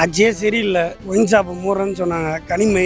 ஆட்சியே சரியில்லை wine shop மூடுறேன்னு சொன்னாங்க. கனிமை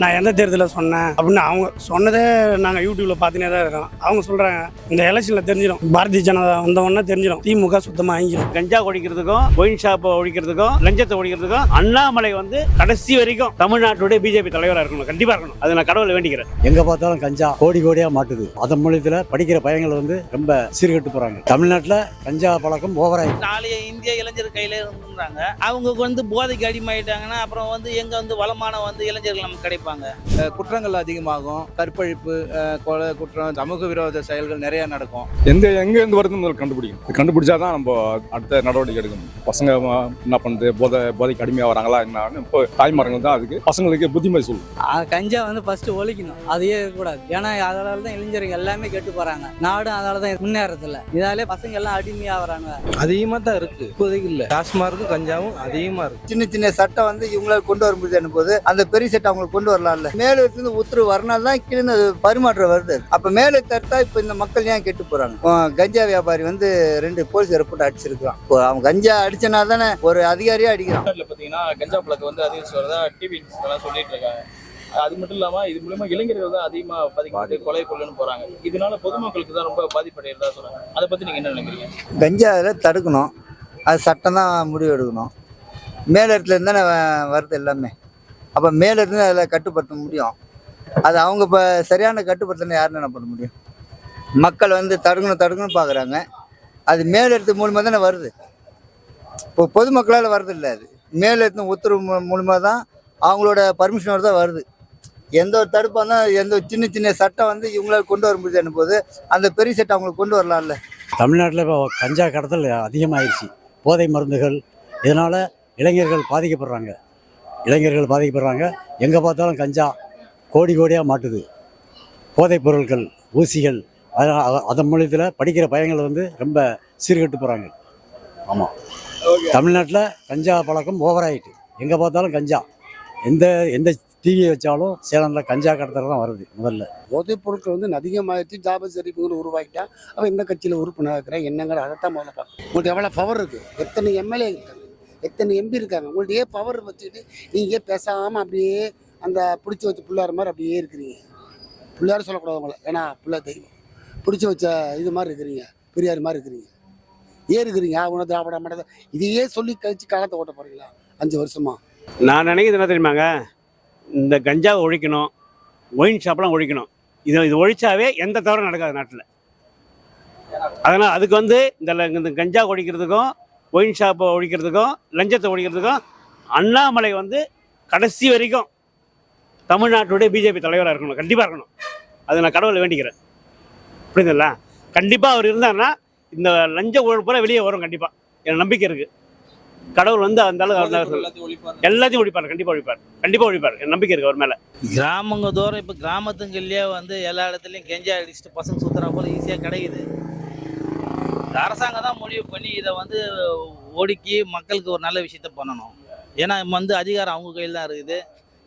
நான் எந்த தேர்தலில் சொன்னேன்? அப்படின்னு அவங்க சொன்னதே நாங்கள் யூடியூப்ல பார்த்துனே தான் இருக்கோம். அவங்க சொல்கிறாங்க இந்த எலெக்ஷனில் தெரிஞ்சிடும் பாரதிய ஜனதா வந்த உடனே தெரிஞ்சிடும் திமுக சுத்தமாக அழிஞ்சிடும் கஞ்சா ஒழிக்கிறதுக்கும் ஒயின் ஷாப்பை ஒழிக்கிறதுக்கும் லஞ்சத்தை ஒழிக்கிறதுக்கும் அண்ணாமலை வந்து கடைசி வரைக்கும் தமிழ்நாட்டுடைய பிஜேபி தலைவராக இருக்கணும். கண்டிப்பா இருக்கணும். அது நான் கடவுளை வேண்டிக்கிறேன். எங்க பார்த்தாலும் கஞ்சா கோடி கோடியா மாட்டுது. அதன் மூலியத்துல படிக்கிற பையங்கள் வந்து ரொம்ப சீர்கெட்டு போறாங்க. தமிழ்நாட்டுல கஞ்சா பழக்கம் ஓவராய் நாளைய இந்திய இளைஞர் கையில இருந்துறாங்க அவங்க வந்து போதைக்கு அடிமையிட்டாங்கன்னா அப்புறம் வந்து எங்க வந்து வளமான வந்து இளைஞர்கள் நமக்கு கிடைப்பாங்க? குற்றங்கள் அதிகமாகும். கற்பழிப்பு கொலை குற்றம் சமூக விரோத செயல்கள் நிறைய நடக்கும். எந்த எங்க இருந்து வருதுன்னு முதல்ல கண்டுபிடிக்கணும். இது கண்டுபிடிச்சாதான் நம்ம அடுத்த நடவடிக்கை எடுக்கணும். பசங்க என்ன பண்ணுது? போதை போதைக்கு அடிமையாக வராங்களா என்னன்னு இப்போ தாய்மார்கள் தான் அதுக்கு பசங்களுக்கு புத்திமதி சொல்லும் கஞ்சா வந்து ஃபர்ஸ்ட் ஒழிக்கணும். அதையே இருக்கக்கூடாது ஏன்னா அதனால தான் இளைஞர்கள் எல்லாமே கெட்டு போறாங்க. நாடும் அதனால தான் முன்னேறதில்ல. இதாலே பசங்க எல்லாம் அடிமையாகிறாங்க அதிகமாக தான் இருக்கு. இப்போதைக்கு இல்லை. டாஸ்மார்க்கும் கஞ்சாவும் அதிகமாக இருக்கு. சின்ன சின்ன சட்டம் வந்து இவங்களால கொண்டு வர முடியுது போது அந்த பெரிய சட்டம் அவங்களுக்கு கொண்டு வரலாம்ல. மேல இருந்து உத்தரவு வரனால தான் கீழே பரிமாற்றம் வருது. அப்ப மேலே தடுத்தா இப்ப இந்த மக்கள் ஏன் கெட்டு போறாங்க? கஞ்சா வியாபாரி வந்து ரெண்டு போலீஸ் போட்டு அடிச்சிருக்கான் அவன் கஞ்சா அடிச்சனா தானே ஒரு அதிகாரியா அடிக்கிறான். பார்த்தீங்கன்னா கஞ்சா பழக்கம் வந்து அதிகரிச்சு வரதா டிவி எல்லாம் சொல்லிட்டு இருக்காங்க. அது மட்டும் இல்லாம இது மூலமா இளைஞர்கள் தான் அதிகமா பாதிக்கப்பட்டு கொலை கொள்ளுன்னு போறாங்க. இதனால பொதுமக்களுக்கு தான் ரொம்ப பாதிப்படைகிறதா சொல்றாங்க. அதை பத்தி நீங்க என்ன நினைக்கிறீங்க? கஞ்சா அதில் தடுக்கணும். அது சட்டம் தான் முடிவு எடுக்கணும் மேல் இருந்தானே தானே வருது எல்லாமே. அப்போ மேலிருந்து அதில் கட்டுப்படுத்த முடியும். அது அவங்க இப்போ சரியான கட்டுப்படுத்தணும் யார் என்ன பண்ண முடியும்? மக்கள் வந்து தடுக்கணும் தடுக்கணும் பார்க்குறாங்க. அது மேல் மூலமாக தானே வருது. இப்போ பொதுமக்களால் வருது இல்லை அது. மேலிடத்து உத்தரவு மூலமாக தான் அவங்களோட பர்மிஷனோட தான் வருது. எந்த ஒரு தடுப்பாக இருந்தால் எந்த ஒரு சின்ன சின்ன சட்டம் வந்து இவங்களால் கொண்டு வர முடியுது போது அந்த பெரிய சட்டம் அவங்களுக்கு கொண்டு வரலாம்ல. தமிழ்நாட்டில் இப்போ கஞ்சா கடத்தல் அதிகமாகிடுச்சு போதை மருந்துகள். இதனால் இளைஞர்கள் பாதிக்கப்படுறாங்க. இளைஞர்கள் பாதிக்கப்படுறாங்க. எங்கே பார்த்தாலும் கஞ்சா கோடி கோடியாக மாட்டுது. போதைப் பொருட்கள் ஊசிகள் அதனால் அத- அதன் மூலியத்தில் படிக்கிற பையங்கள் வந்து ரொம்ப சீர்கெட்டு போகிறாங்க ஆமாம் தமிழ்நாட்டில் கஞ்சா பழக்கம் ஓவராயிட்டு எங்கே பார்த்தாலும் கஞ்சா. எந்த எந்த டிவியை வச்சாலும் சேலமில் கஞ்சா கடத்தல் தான் வருது முதல்ல. போதைப் பொருட்கள் வந்து அதிகமாகிடுச்சு ஜாப சரிப்புங்கிற உருவாக்கிட்டா அவன் எந்த கட்சியில் உறுப்பினராக இருக்கிறான் என்னங்கிற அதைத்தான் முதல்ல பார்க்கணும். உங்களுக்கு எவ்வளோ பவர் இருக்குது எத்தனை எம்எல்ஏ இருக்காங்க எத்தனை எம்பி இருக்காங்க? உங்கள்ட்ட பவர் வச்சுக்கிட்டு நீங்கள் பேசாமல் அப்படியே அந்த பிடிச்சி வச்ச பிள்ளார் மாதிரி அப்படியே இருக்கிறீங்க. பிள்ளையார் சொல்லக்கூடாது உங்களை. ஏன்னா பிள்ளை தெய்வம். பிடிச்சி வச்ச இது மாதிரி இருக்கிறீங்க. பெரியார் மாதிரி இருக்கிறீங்க. ஏன் இருக்கிறீங்க? உன திராவிட மாட்டேன் இதையே சொல்லி கழிச்சு காலத்தை ஓட்ட போகிறீங்களா அஞ்சு வருஷமா? நான் நினைக்கிறது என்ன தெரியுமாங்க? இந்த கஞ்சாவை ஒழிக்கணும். ஒயின் ஷாப்லாம் ஒழிக்கணும். இது இது ஒழிச்சாவே எந்த தவறும் நடக்காது நாட்டில். அதனால் அதுக்கு வந்து இந்த இந்த கஞ்சா ஒழிக்கிறதுக்கும் ஒயின் ஷாப்பை ஒழிக்கிறதுக்கும் லஞ்சத்தை ஒழிக்கிறதுக்கும் அண்ணாமலை வந்து கடைசி வரைக்கும் தமிழ்நாட்டுடைய பிஜேபி தலைவராக இருக்கணும் கண்டிப்பாக இருக்கணும். அதை நான் கடவுளை வேண்டிக்கிறேன். புரியுதுல்ல கண்டிப்பாக அவர் இருந்தாருன்னா இந்த லஞ்ச ஊழல் பூரா வெளியே வரும் கண்டிப்பாக எனக்கு நம்பிக்கை இருக்குது கடவுள் வந்து அந்த அளவுக்கு எல்லாத்தையும் ஒழிப்பாரு. எல்லாத்தையும் ஒழிப்பார் கண்டிப்பாக ஒழிப்பார். கண்டிப்பாக ஒழிப்பார். எனக்கு நம்பிக்கை இருக்கு அவர் மேலே. கிராமங்க தோறும் இப்போ கிராமத்துங்கள்லயே வந்து எல்லா இடத்துலையும் கெஞ்சா அடிச்சுட்டு பசங்க சுத்துறா போல ஈஸியாக கிடைக்குது. அரசாங்கம் தான் முடிவு பண்ணி இதை வந்து ஒடுக்கி மக்களுக்கு ஒரு நல்ல விஷயத்த பண்ணணும். ஏன்னா வந்து அதிகாரம் அவங்க கையில் தான் இருக்குது.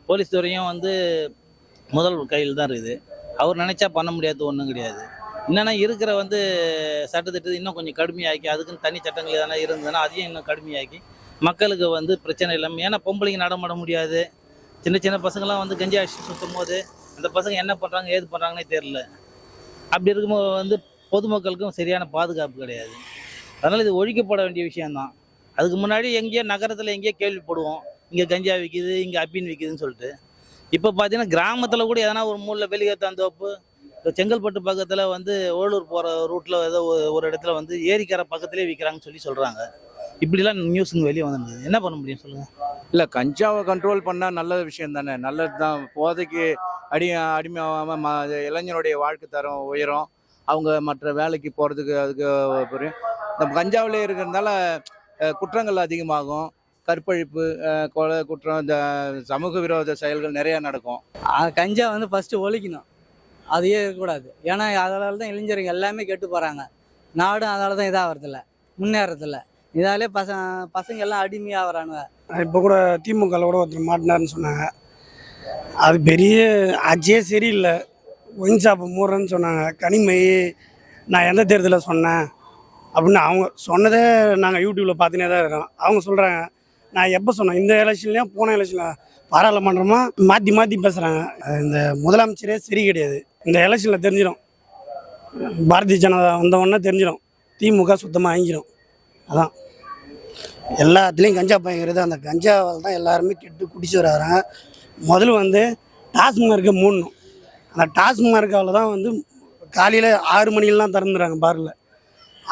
போலீஸ் துறையும் வந்து முதல்வர் கையில் தான் இருக்குது. அவர் நினைச்சா பண்ண முடியாது ஒன்றும் கிடையாது. என்னென்னா இருக்கிற வந்து சட்டத்திட்டத்தை இன்னும் கொஞ்சம் கடுமையாக்கி அதுக்குன்னு தனி சட்டங்கள் எதனா இருந்ததுன்னா அதையும் இன்னும் கடுமையாக்கி மக்களுக்கு வந்து பிரச்சனை இல்லாமல் ஏன்னா பொம்பளைங்க நடமாட முடியாது. சின்ன சின்ன பசங்களாம் வந்து கஞ்சி அடிச்சு சுற்றும் போது அந்த பசங்க என்ன பண்ணுறாங்க ஏது பண்ணுறாங்கன்னே தெரில அப்படி இருக்கும்போது வந்து பொதுமக்களுக்கும் சரியான பாதுகாப்பு கிடையாது. அதனால் இது ஒழிக்கப்பட வேண்டிய விஷயம்தான். அதுக்கு முன்னாடி எங்கேயோ நகரத்தில் எங்கேயோ கேள்விப்படுவோம். இங்கே கஞ்சா விற்கிது இங்கே அப்பின் விற்கிதுன்னு சொல்லிட்டு. இப்போ பார்த்தீங்கன்னா கிராமத்தில் கூட எதனா ஒரு மூலையில் வெளியேத்தாந்தோப்பு இப்போ செங்கல்பட்டு பக்கத்தில் வந்து ஓலூர் போகிற ரூட்டில் ஏதோ ஒரு- ஒரு இடத்துல வந்து ஏரிக்கரை பக்கத்துலேயே விற்கிறாங்கன்னு சொல்லி சொல்கிறாங்க இப்படிலாம் நியூஸுங்க வெளியே வந்துருந்தது என்ன பண்ண முடியும் சொல்லுங்கள் இல்லை கஞ்சாவை கண்ட்ரோல் பண்ணால் நல்ல விஷயம் தானே. நல்லது தான் போதைக்கு அடி அடிமையாகாமல் ம இளைஞருடைய வாழ்க்கை தரம் உயரும். அவங்க மற்ற வேலைக்கு போகிறதுக்கு அதுக்கு புரியும் நம்ம கஞ்சாவிலே இருக்கிறதுனால குற்றங்கள் அதிகமாகும். கற்பழிப்பு கொலை குற்றம் இந்த சமூக விரோத செயல்கள் நிறையா நடக்கும். கஞ்சா வந்து ஃபஸ்ட்டு ஒழிக்கணும். அதையே இருக்கக்கூடாது. ஏன்னா அதனால தான் இளைஞர்கள் எல்லாமே கெட்டு போகிறாங்க நாடும் அதனால தான் இதாகிறதில்ல முன்னேறதில்ல இதாலே பசங்க பசங்க எல்லாம் அடிமையாகிறானுங்க இப்போ கூட திமுகவில் கூட ஒருத்தர் மாட்டினாருன்னு சொன்னாங்க. அது பெரிய அஜே சரியில்லை. ஒயின் ஷாப் மூடுறேன்னு சொன்னாங்க. கனிமை நான் எந்த தேர்தலில் சொன்னேன்? அப்படின்னு அவங்க சொன்னதே நாங்கள் யூடியூப்பில் பார்த்துனே தான் இருக்கோம். அவங்க சொல்கிறாங்க நான் எப்போ சொன்னேன்? இந்த எலெக்ஷன்லேயும் போன எலெக்ஷனில் பாராளுமன்றமாக மாற்றி மாற்றி பேசுகிறாங்க இந்த முதலமைச்சரே சரி கிடையாது. இந்த எலெக்ஷனில் தெரிஞ்சிடும் பாரதிய ஜனதா வந்தவொன்னே தெரிஞ்சிடும் திமுக சுத்தமாக வாங்கிடும் அதான். எல்லாத்துலேயும் கஞ்சா பயங்கிறது அந்த கஞ்சாவால் தான் எல்லாருமே கெட்டு குடிச்சு வராங்க. முதல்ல வந்து டாஸ்மார்க்கை மூடணும். அந்த டாஸ்மார்க்காவில் தான் வந்து காலையில் ஆறு மணிக்கெல்லாம் திறந்துடுறாங்க பாரில்.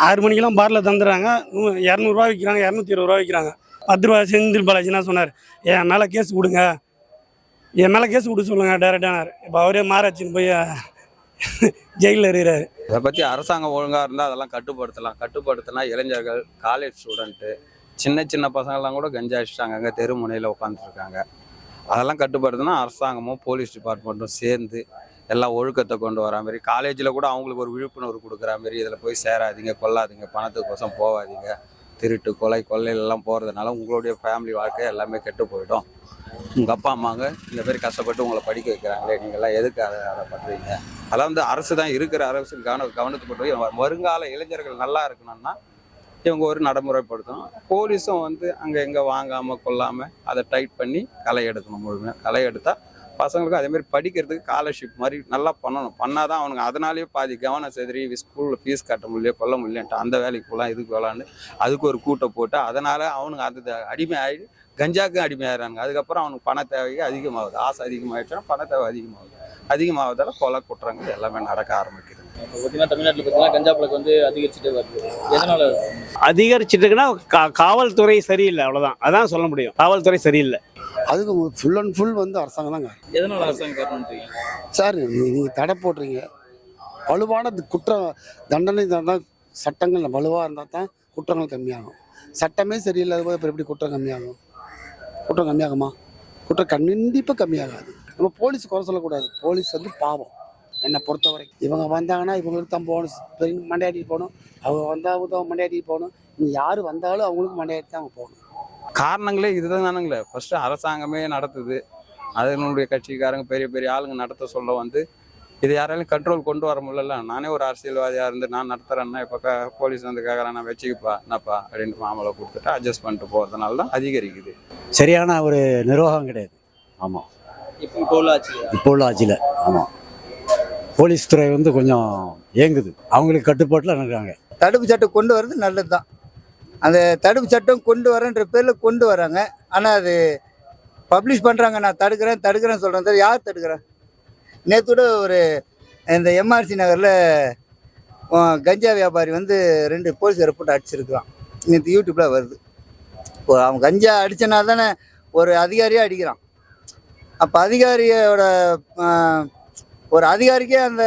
ஆறு மணிக்கெல்லாம் பாரில் திறந்துடுறாங்க. நூ இரநூறுவா விற்கிறாங்க இரநூத்தி இருபது ரூபா விற்கிறாங்க. பத்து ரூபா செந்தில் பாலாஜி என்ன சொன்னார் என் மேலே கேஸ் கொடுங்க. என் மேலே கேஸ் கொடுக்க சொல்லுங்கள் டேரெக்டானார் இப்போ அவரே மாறாச்சின்னு போய் ஜெயிலில் இருக்கிறாரு. இதை பற்றி அரசாங்கம் ஒழுங்காக இருந்தால் அதெல்லாம் கட்டுப்படுத்தலாம். கட்டுப்படுத்தினா இளைஞர்கள் காலேஜ் ஸ்டூடெண்ட்டு சின்ன சின்ன பசங்கள்லாம் கூட கஞ்சா அடிச்சிட்டாங்க. அங்கே தெருமுனையில் உட்காந்துருக்காங்க அதெல்லாம் கட்டுப்படுத்தினா அரசாங்கமும் போலீஸ் டிபார்ட்மெண்ட்டும் சேர்ந்து எல்லாம் ஒழுக்கத்தை கொண்டு வரா மாதிரி. காலேஜில் கூட அவங்களுக்கு ஒரு விழிப்புணர்வு கொடுக்குற மாதிரி இதில் போய் சேராதீங்க கொல்லாதீங்க பணத்துக்கோசம் போகாதீங்க திருட்டு கொலை கொள்ளையிலலாம் போகிறதுனால உங்களுடைய ஃபேமிலி வாழ்க்கை எல்லாமே கெட்டு போயிடும். உங்கள் அப்பா அம்மாங்க இந்த மாதிரி கஷ்டப்பட்டு உங்களை படிக்க வைக்கிறாங்களே நீங்கள்லாம் எதுக்கு அதை அதை பண்ணுறீங்க அதெல்லாம் வந்து அரசு தான் இருக்கிற அரசு கவன கவனத்துக்கு வருங்கால இளைஞர்கள் நல்லா இருக்கணும்னா இவங்க ஒரு நடைமுறைப்படுத்தணும். போலீஸும் வந்து அங்கே எங்கே வாங்காமல் கொல்லாமல் அதை டைட் பண்ணி களை எடுக்கணும் முழுமையாக களை எடுத்தால் பசங்களுக்கு அதே மாதிரி படிக்கிறதுக்கு ஸ்காலர்ஷிப் மாதிரி நல்லா பண்ணணும். பண்ணால் தான் அவனுங்க அதனாலேயே பாதி கவனம் செதறி ஸ்கூலில் ஃபீஸ் கட்ட முடியல கொல்ல முடியலன்ட்டு அந்த வேலைக்கு போகலாம் இதுக்கு போகலான்னு அதுக்கு ஒரு கூட்டை போட்டு அதனால் அவனுங்க அந்த அடிமை ஆகி கஞ்சாக்கு அடிமையாகிறாங்க அதுக்கப்புறம் அவனுக்கு பண தேவை அதிகமாகுது. ஆசை அதிகமாகிடுச்சுன்னா பண தேவை அதிகமாகுது. அதிகமாகதால கொலை குற்றங்கள் எல்லாமே நடக்க ஆரம்பிக்குது. பார்த்தீங்கன்னா தமிழ்நாட்டில் பார்த்தீங்கன்னா கஞ்சா பழக்கம் வந்து அதிகரிச்சுட்டே வருது. எதனால? அதிகரிச்சிட்டு இருக்குன்னா கா காவல்துறை சரியில்லை அவ்வளோதான் அதான் சொல்ல முடியும். காவல்துறை சரியில்லை. அதுக்கு ஃபுல் அண்ட் ஃபுல் வந்து அரசாங்கம் எதனால அரசாங்கம் சார் நீங்கள் தடை போடுறீங்க. வலுவான குற்ற தண்டனை தான் சட்டங்கள் வலுவாக இருந்தால் தான் குற்றங்கள் கம்மியாகும். சட்டமே சரியில்லாத போது அப்புறம் எப்படி குற்றம் கம்மியாகும்? குற்றம் கம்மியாகுமா? குற்றம் கண்டிப்பாக கம்மியாகாது. நம்ம போலீஸ் குறை சொல்லக்கூடாது. போலீஸ் வந்து பாவம். என்னை பொறுத்த வரைக்கும் இவங்க வந்தாங்கன்னா இவங்களுக்கு தான் போகணும் பெரிய மண்டையாட்டி போகணும். அவங்க வந்தால் தான் மண்டையாட்டி போகணும். நீ யார் வந்தாலும் அவங்களுக்கு மண்டையாட்டி தான் அவங்க போகணும். காரணங்களே இதுதான் தானுங்களே. ஃபர்ஸ்ட் அரசாங்கமே நடத்துது. அதனுடைய கட்சிக்காரங்க பெரிய பெரிய ஆளுங்க நடத்த சொல்ல வந்து இது யாராலையும் கண்ட்ரோல் கொண்டு வர முடியல நானே ஒரு அரசியல்வாதியாக இருந்து நான் நடத்துறேன்னா இப்போ க போலீஸ் வந்து கேட்குறேன் நான் வச்சுக்கப்பா என்னப்பா அப்படின்னு மாமலை கொடுத்துட்டு அட்ஜஸ்ட் பண்ணிட்டு போகிறதுனால தான் அதிகரிக்குது. சரியான ஒரு நிர்வாகம் கிடையாது. ஆமாம் இப்போ இப்போ உள்ள இப்போ உள்ள ஆட்சியில் ஆமாம் போலீஸ் துறை வந்து கொஞ்சம் ஏங்குது. அவங்களுக்கு கட்டுப்பாட்டில் இருக்காங்க தடுப்பு சட்டம் கொண்டு வர்றது நல்லது தான் அந்த தடுப்பு சட்டம் கொண்டு வரேன்ற பேரில் கொண்டு வராங்க. ஆனால் அது பப்ளிஷ் பண்ணுறாங்க நான் தடுக்கிறேன் தடுக்கிறேன்னு சொல்கிறேன் யார் தடுக்கிறேன் நேற்று கூட ஒரு இந்த எம்ஆர்சி நகரில் கஞ்சா வியாபாரி வந்து ரெண்டு போலீஸ் போட்டு அடிச்சிருக்கிறான். நேற்று யூடியூப்பில் வருது. இப்போ அவன் கஞ்சா அடிச்சனா தானே ஒரு அதிகாரியாக அடிக்கிறான். அப்போ அதிகாரியோட ஒரு அதிகாரிக்கே அந்த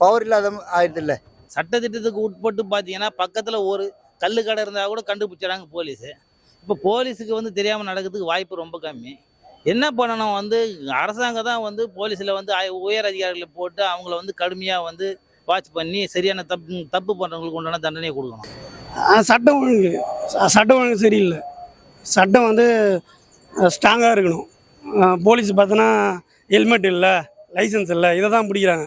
பவர் இல்லாத ஆயிடுது சட்டத்திட்டத்துக்கு உட்பட்டு பார்த்தீங்கன்னா பக்கத்தில் ஒரு கல்லு கடை இருந்தால் கூட கண்டுபிடிச்சிடாங்க போலீஸு. இப்போ போலீஸுக்கு வந்து தெரியாமல் நடக்கிறதுக்கு வாய்ப்பு ரொம்ப கம்மி. என்ன பண்ணணும் வந்து அரசாங்கம் தான் வந்து போலீஸில் வந்து உயர் அதிகாரிகளை போட்டு அவங்கள வந்து கடுமையாக வந்து வாட்ச் பண்ணி சரியான தப்பு தப்பு பண்ணுறவங்களுக்கு உண்டான தண்டனையை கொடுக்கணும். சட்டம் ஒழுங்கு. சட்டம் ஒழுங்கு சரியில்லை. சட்டம் வந்து ஸ்ட்ராங்காக இருக்கணும். போலீஸ் பார்த்தோன்னா ஹெல்மெட் இல்லை லைசன்ஸ் இல்லை இதை தான் பிடிக்கிறாங்க.